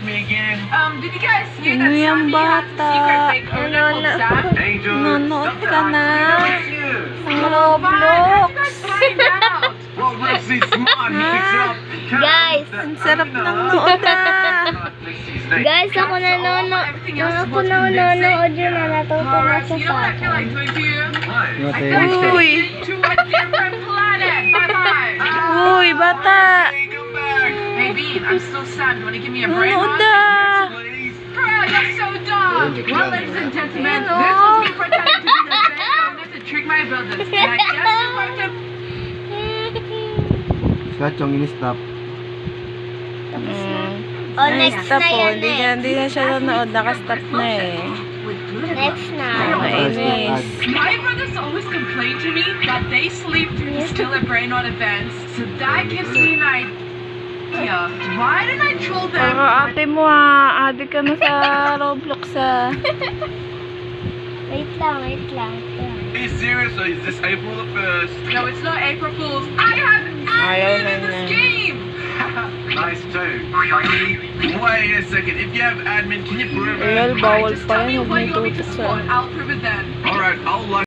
with me again? Um, did you guys hear that a bata? Ano, stop ka na. It's you. Ang Fine, how did you Roblox. guys find out? Well, Rexy's smart. He picks it up. Guys, Ang sarap ng nood ah. Guys, ako nanonood. Ako nanonood yun na natuto na sa what I feel akin. like doing to you? What? I feel like Uy. Uy, bata. Bean, I'm still Sam. You want to give me a brain rot? ah. Please. Bro, you're so dumb. Well, ladies and gentlemen, Hello. this was me pretending to be the owner to trick my builders. And I guess it worked out Scott yung in-stop. Mm. Oh, next Stop na yan Hindi na, hindi na siya nanood. Nakastop na eh. Next na. Mainis. My brothers always complain to me that they sleep during the still at Brainrot events, so that gives me an idea. Why did I troll them? Baka ate mo ah. Adik ka na sa Roblox ah. Wait lang, wait lang. Are you serious or is this April the 1st? No, it's not April Fool's. I have Ayaw admin in this game. nice too. Wait a second. If you have admin, can you prove Real it? bawal Just pa tell me yan. Huwag may you want me to spawn. I'll prove it then. Alright, I'll like.